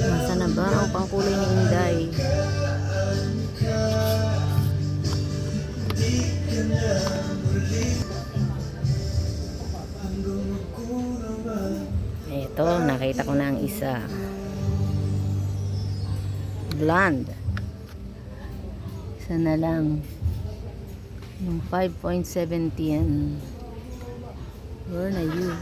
Nasa na ba ang pangkulay ni Inday? Ito, nakita ko na ang isa. Blonde. Isa na lang. Yung 5.17. Where na yun?